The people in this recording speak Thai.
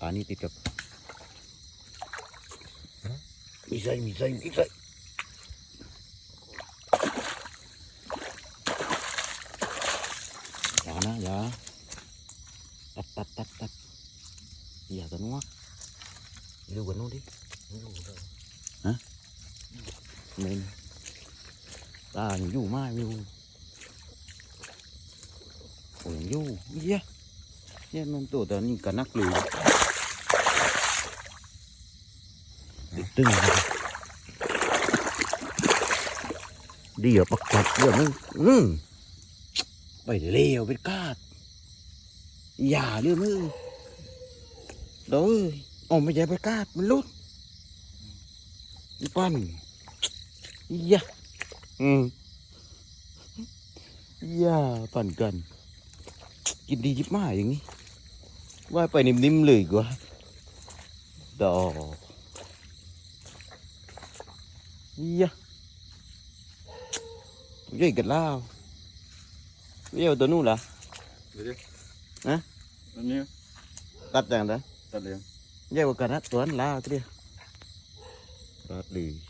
পানি দিতে মিশাই মিশাই মিশাই জানা যা tắt tắt tắt tắt giờ tao nuốt lưu quần luôn đi. Hả? Nên ta nhú mai nhú ôi Ủa, gì á nên nó tổ tao nhìn cái nắc lùi ตะนัวดูกันนู้นดินี่ตายังอยู่ไหมไม่รู้โอ้ยังอยู่เยี่ยเยี่ยมันตัวแต่นี่ก็นักเลยตึ้งเดี๋ยวประกัดเดี๋ยวมึงอืมไปเร็วเป็นกาดอย่าเรื่องมึงเดี๋ยวออกไม่ใช่ไปกาดมันลุดปั้นยะอืมยาปั่นกัน กินดียิบมากอย่างนี้ว่าไปนิ่มๆเลยกว่าดอก ยะใหญ่กันแล้วเรียวตัวนู้นล่ะ Jadi. Hah? Ini ตัดอย่างนั้น tadi yang ใหญ่กว่ากันนะตัวนั้นแล้วตัวเดียวตัดเลย